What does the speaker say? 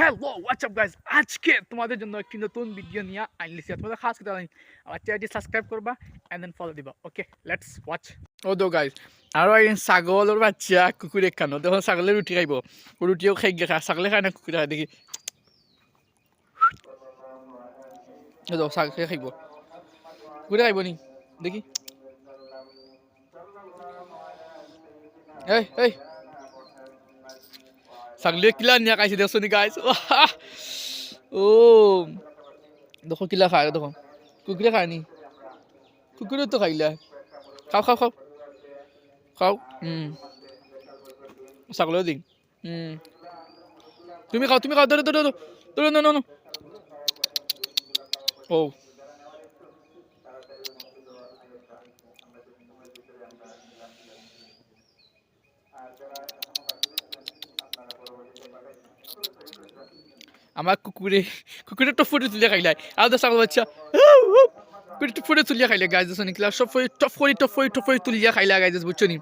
Hello WhatsApp guys আজকে তোমাদের জন্য একটি নতুন ভিডিও নিয়ে আনলিছি তোমাদের খাস কথা জানি আমার চ্যানেলটি সাবস্ক্রাইব করবা অ্যান্ড দেন ফলো দিবা ওকে লেটস ওয়াচ ও দো গাইজ আৰু এই ছাগলৰ বাচ্চা কুকুৰে খানো। দেখোন ছাগলে ৰুটি খাইব। ৰুটিও খাই গা ছাগলে খাই না কুকুৰে খাই দেখি। ছাগলে খাইব। কুকুৰে খাইব নি, দেখি। এই এই। ছাগলী কিলা নিয়া খাইছে দেখছোন গাইছ ও দেখো কিলা খায় দেখো কুকুৰে খায় নি কুকুৰেতো খাইলা খাও খাও খাও খাও হুম ছাগলীও দিম হুম তুমি খাও তুমি খাও ধরো ধরো ধরো ধরো না না ও আমার কুকুরে কুকুরে টপ করে তুলে খাইলাই আর দশ ছাগল বাচ্চা কুকুরে টপ করে তুলিয়া খাইলে গাছ দশ নিকলা সব টপ করে টপ করে টপ করে তুলিয়া খাইলা গাছ বুঝছ নি